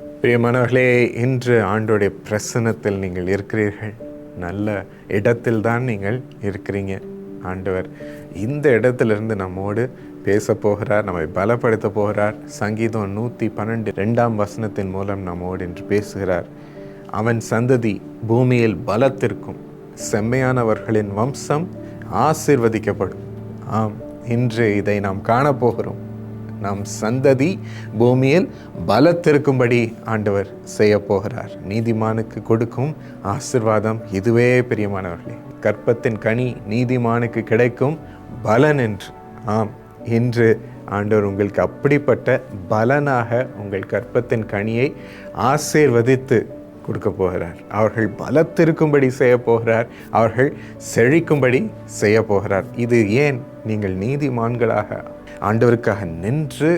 பிரியமானவர்களே இன்று ஆண்டோடைய பிரசன்னத்தில் நீங்கள் இருக்கிறீர்கள். நல்ல இடத்தில் தான் நீங்கள் இருக்கிறீங்க. ஆண்டவர் இந்த இடத்திலிருந்து நம்மோடு பேச போகிறார் நம்மை பலப்படுத்த போகிறார். சங்கீதம் நூற்றி பன்னெண்டு ரெண்டாம் வசனத்தின் மூலம் நம்மோடு இன்று பேசுகிறார். அவன் சந்ததி பூமியில் பலத்திற்கும் செம்மையானவர்களின் வம்சம் ஆசிர்வதிக்கப்படும். ஆம் இன்று இதை நாம் காணப்போகிறோம் நம் சந்ததி பூமியில் பலத்திருக்கும்படி ஆண்டவர் செய்ய போகிறார் நீதிமானுக்கு கொடுக்கும் ஆசிர்வாதம் இதுவே பிரியமானவர்களே. கற்பத்தின் கனி நீதிமானுக்கு கிடைக்கும் பலன் என்று. ஆம் இன்று ஆண்டவர் உங்களுக்கு அப்படிப்பட்ட பலனாக உங்கள் கற்பத்தின் கனியை ஆசீர்வதித்து கொடுக்க போகிறார். அவர்கள் பலத்திருக்கும்படி செய்ய போகிறார். அவர்கள் செழிக்கும்படி செய்ய போகிறார். இது ஏன் நீங்கள் நீதிமான்களாக ஆண்டவருக்காக நின்று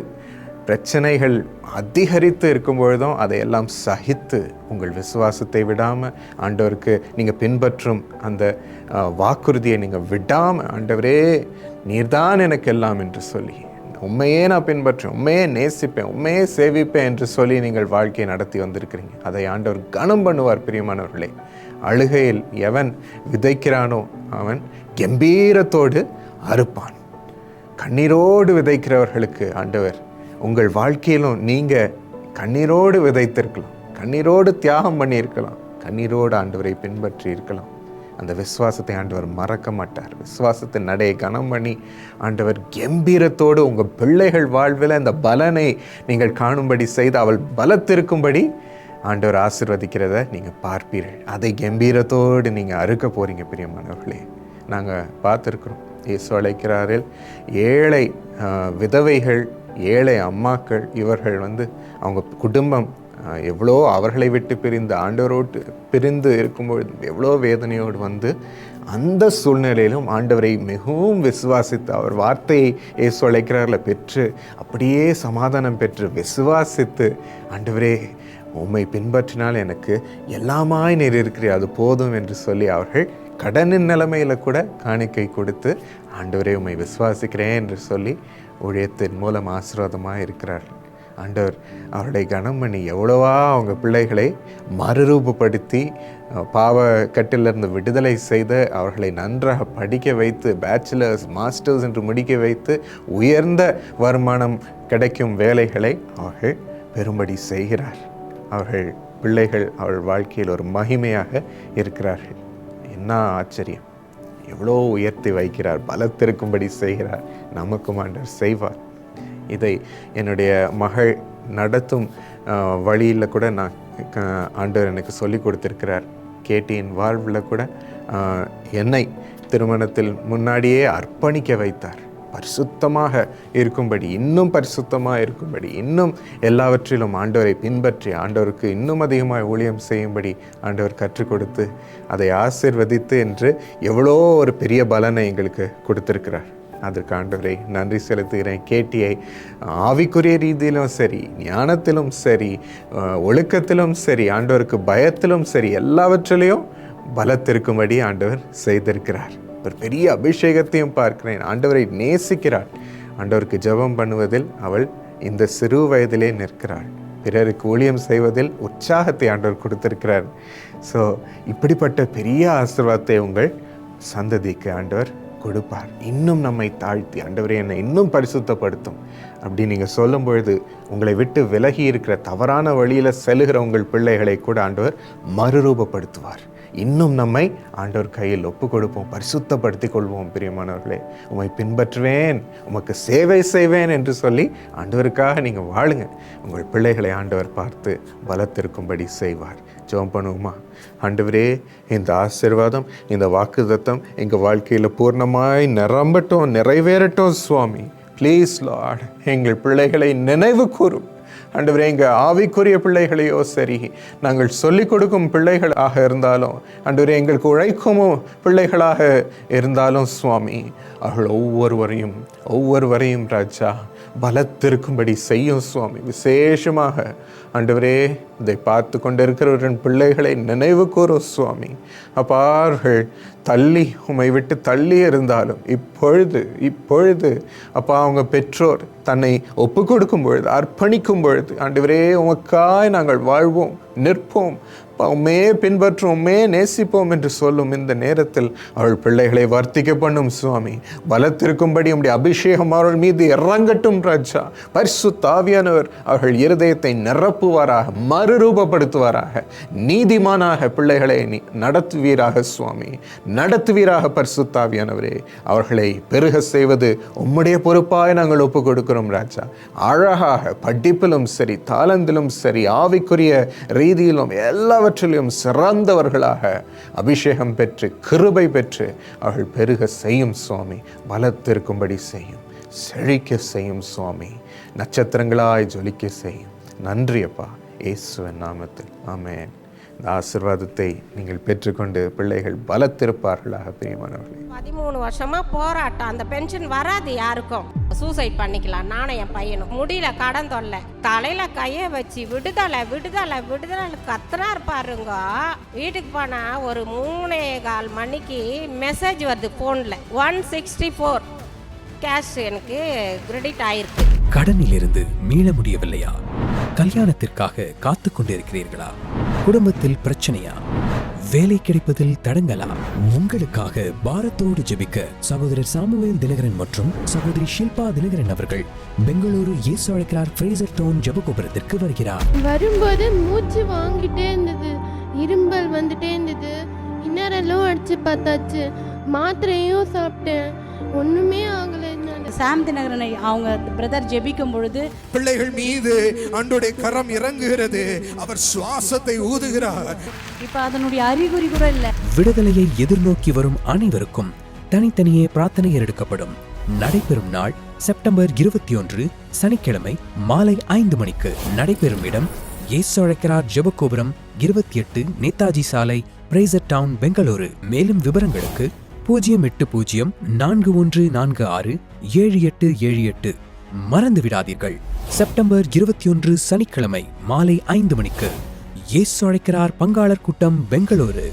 பிரச்சனைகள் அதிகரித்து இருக்கும் பொழுதும் அதையெல்லாம் சகித்து உங்கள் விசுவாசத்தை விடாமல் ஆண்டவருக்கு நீங்கள் பின்பற்றும் அந்த வாக்குறுதியை நீங்கள் விடாமல் ஆண்டவரே நீர்தான் எனக்கு எல்லாம் என்று சொல்லி உண்மையே நான் பின்பற்றேன் உண்மையே நேசிப்பேன் உண்மையே சேவிப்பேன் என்று சொல்லி நீங்கள் வாழ்க்கையை நடத்தி வந்திருக்கிறீங்க. அதை ஆண்டவர் கனம் பண்ணுவார் பிரியமானவர்களே. அழுகையில் எவன் விதைக்கிறானோ அவன் கம்பீரத்தோடு அறுப்பான். கண்ணீரோடு விதைக்கிறவர்களுக்கு ஆண்டவர் உங்கள் வாழ்க்கையிலும் நீங்கள் கண்ணீரோடு விதைத்திருக்கலாம். கண்ணீரோடு தியாகம் பண்ணியிருக்கலாம். கண்ணீரோடு ஆண்டவரை பின்பற்றி இருக்கலாம் அந்த விசுவாசத்தை ஆண்டவர் மறக்க மாட்டார். விசுவாசத்தின் நடையை கனம் பண்ணி ஆண்டவர் கம்பீரத்தோடு உங்கள் பிள்ளைகள் வாழ்வில் அந்த பலனை நீங்கள் காணும்படி செய்து அவள் பலத்திருக்கும்படி ஆண்டவர் ஆசிர்வதிக்கிறத நீங்கள் பார்ப்பீர்கள். அதை கம்பீரத்தோடு நீங்கள் அறுக்க போகிறீங்க பிரியமானவர்களே. நாங்கள் பார்த்துருக்குறோம். இயேசு அழைக்கிறாரில் ஏழை விதவைகள் ஏழை அம்மாக்கள் இவர்கள் வந்து அவங்க குடும்பம் எவ்வளோ அவர்களை விட்டு பிரிந்து ஆண்டவரோடு பிரிந்து இருக்கும்பொழுது எவ்வளோ வேதனையோடு வந்து அந்த சூழ்நிலையிலும் ஆண்டவரை மிகவும் விசுவாசித்து அவர் வார்த்தையை இயேசு அழைக்கிறாரில் பெற்று அப்படியே சமாதானம் பெற்று விசுவாசித்து ஆண்டவரே உம்மை பின்பற்றினால் எனக்கு எல்லாமாய் நீர் இருக்கிறீர் அது போதும் என்று சொல்லி அவர்கள் கடனின் நிலைமையில் கூட காணிக்கை கொடுத்து ஆண்டவரே உண்மை விசுவாசிக்கிறேன் என்று சொல்லி ஊழியத்தின் மூலம் ஆசீர்வாதமாக இருக்கிறார்கள் ஆண்டவர் அவருடைய கனமணி எவ்வளவா அவங்க பிள்ளைகளை மறுரூபப்படுத்தி பாவ கட்டிலிருந்து விடுதலை செய்து அவர்களை நன்றாக படிக்க வைத்து பேச்சுலர்ஸ் மாஸ்டர்ஸ் என்று முடிக்க வைத்து உயர்ந்த வருமானம் கிடைக்கும் வேலைகளை அவர்கள் பெரும்படி செய்கிறார். அவர்கள் பிள்ளைகள் அவள் வாழ்க்கையில் ஒரு மகிமையாக இருக்கிறார்கள். என்ன ஆச்சரியம். எவ்வளோ உயர்த்தி வைக்கிறார் பலத்திருக்கும்படி செய்கிறார் நமக்கும் ஆண்டர் செய்வார். இதை என்னுடைய மகள் நடத்தும் வழியில் கூட நான் க- ஆண்டவர் எனக்கு சொல்லி கொடுத்துருக்கிறார். கேட்டியின் வாழ்வில் கூட என்னை திருமணத்தில் முன்னாடியே அர்ப்பணிக்க வைத்தார். பரிசுத்தமாக இருக்கும்படி இன்னும் பரிசுத்தமாக இருக்கும்படி இன்னும் எல்லாவற்றிலும் ஆண்டவரை பின்பற்றி ஆண்டவருக்கு இன்னும் அதிகமாக ஊழியம் செய்யும்படி ஆண்டவர் கற்றுக் கொடுத்து அதை ஆசிர்வதித்து என்று எவ்வளோ ஒரு பெரிய பலனை எங்களுக்கு கொடுத்திருக்கிறார். அதற்கு ஆண்டவரை நன்றி செலுத்துகிறேன். கேட்டியை ஆவிக்குரிய ரீதியிலும் சரி ஞானத்திலும் சரி ஒழுக்கத்திலும் சரி ஆண்டவருக்கு பயத்திலும் சரி எல்லாவற்றிலையும் பலத்திருக்கும்படி ஆண்டவர் செய்திருக்கிறார். ஒரு பெரிய அபிஷேகத்தையும் பார்க்கிறேன். ஆண்டவரை நேசிக்கிறாள். ஆண்டவருக்கு ஜெபம் பண்ணுவதில் அவள் இந்த சிறு வயதிலே நிற்கிறாள். பிறருக்கு ஊழியம் செய்வதில் உற்சாகத்தை ஆண்டவர் கொடுத்திருக்கிறார். ஸோ இப்படிப்பட்ட பெரிய ஆசீர்வாதத்தை உங்கள் சந்ததிக்கு ஆண்டவர் கொடுப்பார். இன்னும் நம்மை தாழ்த்தி ஆண்டவரை என்னை இன்னும் பரிசுத்தப்படுத்தும் அப்படி நீங்கள் சொல்லும் பொழுது உங்களை விட்டு விலகி இருக்கிற தவறான வழியில் செல்கிற உங்கள் பிள்ளைகளை கூட ஆண்டவர் மறுரூபப்படுத்துவார். இன்னும் நம்மை ஆண்டவர் கையில் ஒப்பு கொடுப்போம் பரிசுத்தப்படுத்திக் கொள்வோம் பிரியமானவர்களே. உம்மை பின்பற்றுவேன் உமக்கு சேவை செய்வேன் என்று சொல்லி ஆண்டவருக்காக நீங்கள் வாழுங்க. உங்கள் பிள்ளைகளை ஆண்டவர் பார்த்து பலத்திருக்கும்படி செய்வார். ஜோம் பண்ணுவோமா? ஆண்டவரே இந்த ஆசீர்வாதம் இந்த வாக்குதத்தம் எங்கள் வாழ்க்கையில் பூர்ணமாய் நிரம்பட்டும் நிறைவேறட்டும் சுவாமி. ப்ளீஸ் லார்ட் எங்கள் பிள்ளைகளை நினைவு கூறும். ஆண்டவரே எங்கள் ஆவிக்குரிய பிள்ளைகளையோ சரி நாங்கள் சொல்லிக் கொடுக்கும் பிள்ளைகளாக இருந்தாலும் ஆண்டவரே எங்களுக்கு உழைக்கும் பிள்ளைகளாக இருந்தாலும் சுவாமி அவர்கள் ஒவ்வொருவரையும் ஒவ்வொருவரையும் ராஜா பலத்திருக்கும்படி செய்யும் சுவாமி. விசேஷமாக ஆண்டவரே இதை பார்த்து கொண்டிருக்கிறவரின் பிள்ளைகளை நினைவு கூறும் சுவாமி. அப்பார்கள் தள்ளி உமை விட்டு தள்ளி இருந்தாலும் இப்பொழுது இப்பொழுது அப்பா அவங்க பெற்றோர் தன்னை ஒப்பு கொடுக்கும் பொழுது அர்ப்பணிக்கும் பொழுது ஆண்டவரே உமக்காய் நாங்கள் வாழ்வோம் நிற்போம் அப்பா, பின்பற்றுவோமே பின்பற்றும் நேசிப்போம் என்று சொல்லும் இந்த நேரத்தில் அவள் பிள்ளைகளை வர்த்திக்க பண்ணும் சுவாமி. பலத்திருக்கும்படி உடைய அபிஷேகம் அவர்கள் மீது இறங்கட்டும் ராஜா. பரிசு தாவியானவர் அவர்கள் இருதயத்தை நிரப்புவாராக மறுரூபப்படுத்துவாராக. நீதிமானாக பிள்ளைகளை நீ நடத்துவீராக சுவாமி. நடத்துவீராக பரிசு தாவியானவரே அவர்களை பெருக செய்வது உம்முடைய பொறுப்பாய் நாங்கள் ஒப்பு கொடுக்கிறோம் ராஜா. அழகாக படிப்பிலும் சரி தாளந்திலும் சரி ஆவிக்குரிய ரீதியிலும் எல்லாவற்றிலும் சிறந்தவர்களாக அபிஷேகம் பெற்று கிருபை பெற்று அவள் பெருக செய்யும் சுவாமி. பலத்திருக்கும்படி செய்யும். செழிக்க செய்யும் சுவாமி. நட்சத்திரங்களாய் ஜொலிக்க செய்யும். நன்றியப்பா. இயேசுவின் நாமத்தில். ஆமேன். இந்த ஆசிர்வாதத்தை நீங்கள் பெற்றுக்கொண்டு பிள்ளைகள் பலத்திருப்பார்களாக பிரியமானவர்களே. பதிமூணு வருஷமா போராட்டம். அந்த பென்ஷன் வராது யாருக்கும். சூசைட் பண்ணிக்கலாம். நானும் என் பையனும். முடியல கடன் தொல்லை. தலையில கைய வச்சு விடுதலை விடுதலை விடுதலை கத்துறாரு பாருங்க. வீட்டுக்கு போனா ஒரு மூணே கால் மணிக்கு மெசேஜ் வருது போன்ல ஒன் சிக்ஸ்டி ஃபோர் கேஷ் எனக்கு கிரெடிட் ஆயிருக்கு. கடனிலிருந்து மீள முடியவில்லையா? கல்யாணத்திற்காக காத்துக் கொண்டிருக்கிறீர்களா குடும்பத்தில் பிரச்சனையா? வேலை கிடைப்பதில் தடங்கலா? உங்களுக்காக பாரத்தோடு ஜெபிக்க சகோதரர் சாமுவேல் தினகரன் மற்றும் சகோதரி ஷில்பா தினகரன் அவர்கள் பெங்களூரு இயேசு அழைக்கிறார் ஃப்ரேசர் டோன் ஜெபகோபுரத்திற்கு வருகிறார். வரும்போது மூச்சு வாங்கிட்டே இருந்தது. இரும்பல் வந்துட்டே இருந்தது. இன்னரெல்லாம் அடிச்சு பார்த்தாச்சு. மாத்திரையும் சாப்பிட்டேன். ஒண்ணுமே ஆகலை. சாம் தினகரனை அவங்க பிரதர் ஜெபிக்கும் பொழுது பிள்ளைகள் மீது அன்றுடைய கரம் இறங்குகிறது. அவர் சுவாசத்தை ஊதுகிறார். இப்போ அதனுடைய அறிகுறி கூட இல்லை. விடுதலையை எதிர்நோக்கி வரும் அனைவருக்கும் தனித்தனியே பிரார்த்தனை எடுக்கப்படும். நடைபெறும் நாள் செப்டம்பர் இருபத்தி ஒன்று சனிக்கிழமை மாலை ஐந்து மணிக்கு நடைபெறும் இடம் இயேசு அழைக்கிறார் ஜெபகோபுரம் இருபத்தி எட்டு நேதாஜி சாலை பிரேசர் டவுன் பெங்களூரு. மேலும் விவரங்களுக்கு பூஜ்ஜியம் எட்டு பூஜ்ஜியம் நான்கு ஒன்று நான்கு ஆறு ஏழு எட்டு ஏழு எட்டு. மறந்து விடாதீர்கள். செப்டம்பர் இருபத்தி ஒன்று சனிக்கிழமை மாலை ஐந்து மணிக்கு இயேசு அழைக்கிறார் பங்காளர் கூட்டம் பெங்களூரு.